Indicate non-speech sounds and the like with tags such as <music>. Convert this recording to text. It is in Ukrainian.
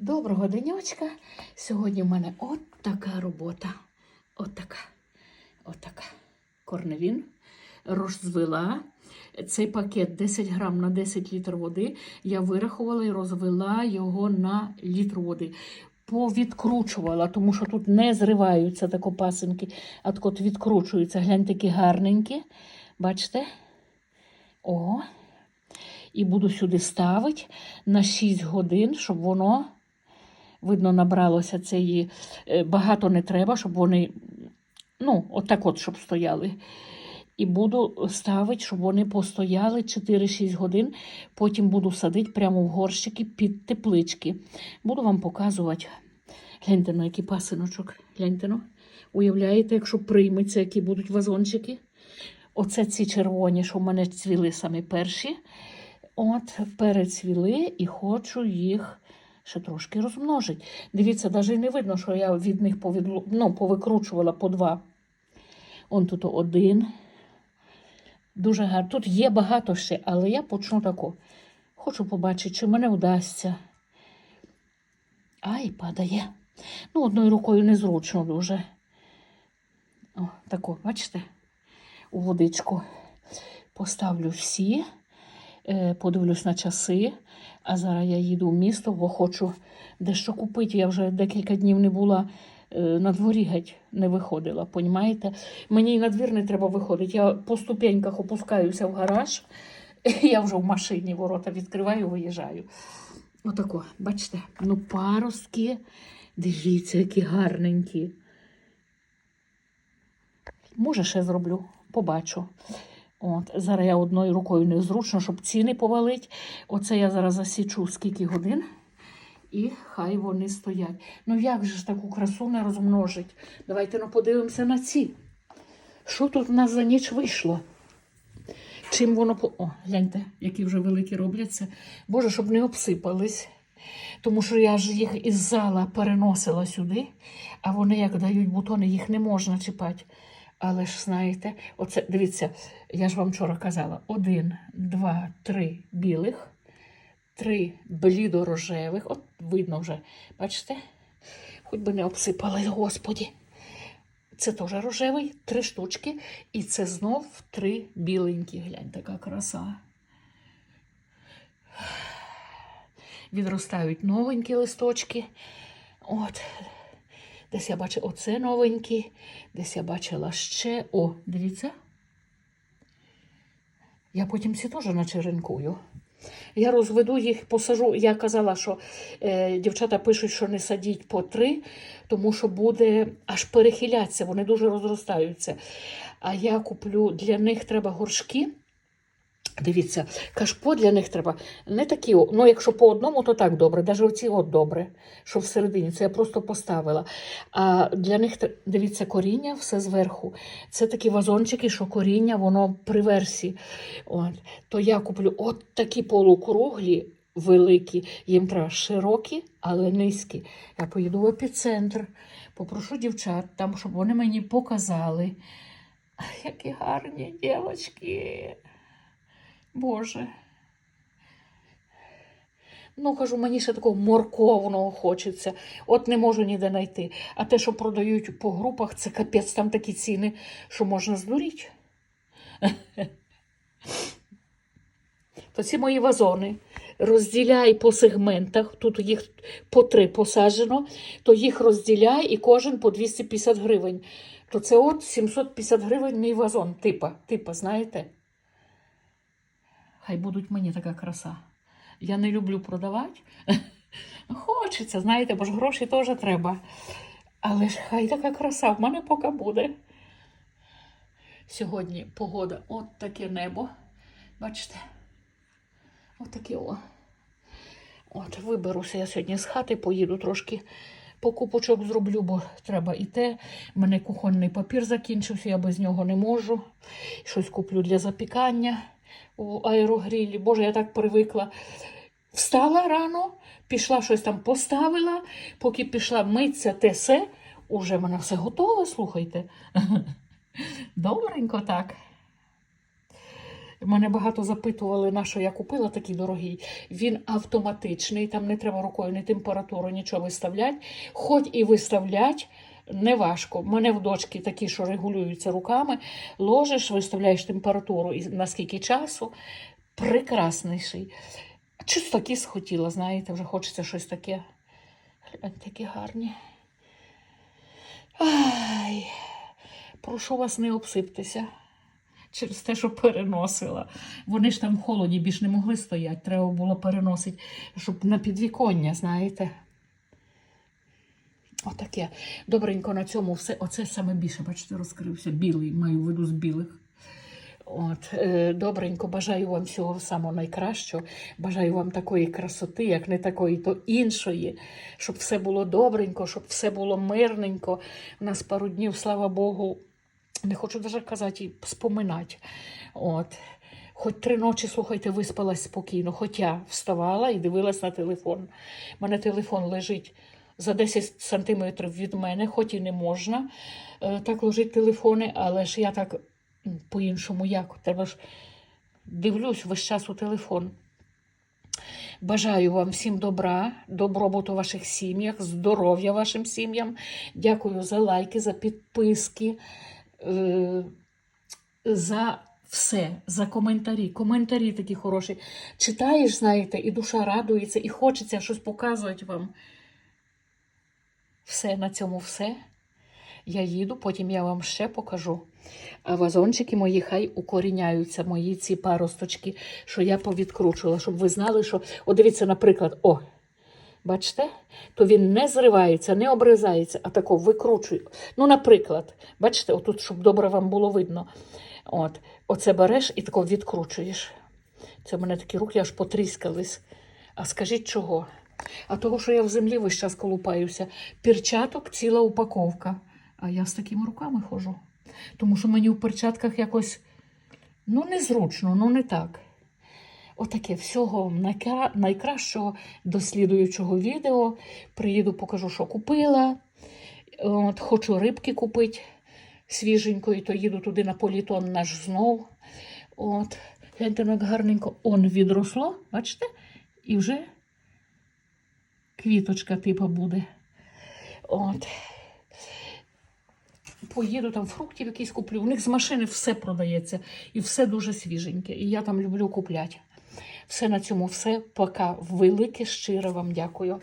Доброго денечка. Сьогодні в мене от така робота. От така. От така. Корневін розвела. Цей пакет 10 грам на 10 літр води. Я вирахувала і розвела його на літр води. Повідкручувала, тому що тут не зриваються тако пасинки, а так відкручуються. Гляньте, які гарненькі. Бачите? О. І буду сюди ставити на 6 годин, щоб воно, видно, набралося цієї. е, Багато не треба, щоб вони, ну, отак от, щоб стояли. І буду ставити, щоб вони постояли 4-6 годин. Потім буду садити прямо в горщики під теплички. Буду вам показувати. Гляньте на який пасиночок. Гляньте ну. Уявляєте, якщо прийметься, які будуть вазончики. Оце ці червоні, що в мене цвіли самі перші. От, перецвіли і хочу їх ще трошки розмножити. Дивіться, навіть не видно, що я від них повідлу... ну, повикручувала по два. Он тут один. Дуже гарно. Тут є багато ще, але я почну тако. Хочу побачити, чи мене вдасться. Ай, падає. Ну, одною рукою незручно дуже. О, тако, бачите? У водичку поставлю всі, подивлюсь на часи. А зараз я їду в місто, бо хочу дещо купити. Я вже декілька днів не була е, на дворі геть, не виходила. Понімаєте? Мені і на двір не треба виходити. Я по ступеньках опускаюся в гараж. <laughs> Я вже в машині ворота відкриваю, виїжджаю. Отако, бачите? Ну, паростки. Дивіться, які гарненькі. Може, ще зроблю, побачу. От, зараз я одною рукою незручно, щоб ціни повалить. Оце я зараз засічу скільки годин. І хай вони стоять. Ну як же ж таку красу не розмножить? Давайте ну, подивимося на ці. Що тут в нас за ніч вийшло? Чим воно по. О, гляньте, які вже великі робляться. Боже, щоб не обсипались. Тому що я ж їх із зала переносила сюди, а вони, як дають бутони, їх не можна чіпати. Але ж знаєте, оце дивіться, я ж вам вчора казала: один, два, три білих, три блідорожевих. От видно вже, бачите? Хоч би не обсипались, господі. Це теж рожевий, три штучки. І це знов три біленькі. Глянь, така краса. Відростають новенькі листочки. От. Десь я бачила оце новенькі, десь я бачила ще. О, дивіться. Я потім ці теж начеренкую. Я розведу їх, посажу. Я казала, що е, дівчата пишуть, що не садіть по три, тому що буде аж перехилятися, вони дуже розростаються. А я куплю для них треба горшки. Дивіться, кашпо для них треба не такі, ну якщо по одному, то так добре, навіть оці от добре, що всередині, це я просто поставила. А для них, дивіться, коріння все зверху. Це такі вазончики, що коріння, воно при версі. От. То я куплю от такі полукруглі, великі, їм треба широкі, але низькі. Я поїду в епіцентр, попрошу дівчат там, щоб вони мені показали. Які гарні дівчатки. Боже. Ну, кажу, мені ще такого морковного хочеться. От не можу ніде знайти. А те, що продають по групах, це капець, там такі ціни, що можна здуріти. <laughs> То ці мої вазони розділяй по сегментах, тут їх по три посаджено, то їх розділяй і кожен по 250 гривень. То це от 750 гривень мій вазон, типа, типа, знаєте? Хай будуть мені така краса. Я не люблю продавати. <laughs> Хочеться, знаєте, бо ж гроші теж треба. Але ж хай така краса в мене поки буде. Сьогодні погода от таке небо. Бачите? От таке о. От, виберуся я сьогодні з хати, поїду трошки покупочок зроблю, бо треба і те. У мене кухонний папір закінчився, я без нього не можу. Щось куплю для запікання у аерогрілі. Боже, я так привикла. Встала рано, пішла щось там поставила, поки пішла митися те се, уже мене все готове, слухайте. <laughs> Добренько так. Мене багато запитували, на що я купила такий дорогий. Він автоматичний, там не треба рукою ні температуру, нічого виставляти. Хоч і виставлять, не важко. У мене в дочки такі, що регулюються руками. Ложиш, виставляєш температуру і на скільки часу. Прекрасніший. Щось таке схотіла, знаєте, вже хочеться щось таке. Гляньте, такі гарні. Ай, прошу вас, не обсиптеся через те, що переносила. Вони ж там в холоді більш не могли стояти. Треба було переносити, щоб на підвіконня, знаєте. Отаке. Добренько на цьому все. Оце саме більше, бачите, розкрився. Білий, маю виду з білих. От, е, добренько, бажаю вам всього самого найкращого. Бажаю вам такої красоти, як не такої, то іншої. Щоб все було добренько, щоб все було мирненько. У нас пару днів, слава Богу, не хочу навіть казати і споминати. От. Хоч три ночі, слухайте, виспалась спокійно, хоч я вставала і дивилась на телефон. У мене телефон лежить за 10 сантиметрів від мене, хоч і не можна е, так ложити телефони, але ж я так по-іншому як. Треба ж дивлюсь весь час у телефон. Бажаю вам всім добра, добробуту в ваших сім'ях, здоров'я вашим сім'ям. Дякую за лайки, за підписки, е, за все, за коментарі. Коментарі такі хороші. Читаєш, знаєте, і душа радується, і хочеться щось показувати вам. Все, на цьому все. Я їду, потім я вам ще покажу. А вазончики мої хай укоріняються, мої ці паросточки, що я повідкручувала, щоб ви знали, що. О, дивіться, наприклад, о, бачите, то він не зривається, не обрізається, а тако викручує. Ну, наприклад, бачите, отут, щоб добре вам було видно. От, Оце береш і тако відкручуєш. Це в мене такі руки аж потріскались. А скажіть чого? А того, що я в землі весь час колупаюся. Перчаток ціла упаковка. А я з такими руками ходжу. Тому що мені в перчатках якось ну незручно, ну не так. Отаке всього найкра... найкращого до слідуючого відео. Приїду, покажу, що купила. От, хочу рибки купити свіженької, то їду туди на політон наш знов. От, гляньте, як гарненько он відросло, бачите? І вже квіточка типу буде. От. Поїду там фруктів якісь куплю. У них з машини все продається і все дуже свіженьке. І я там люблю купляти. Все на цьому все. Пока велике щиро вам дякую.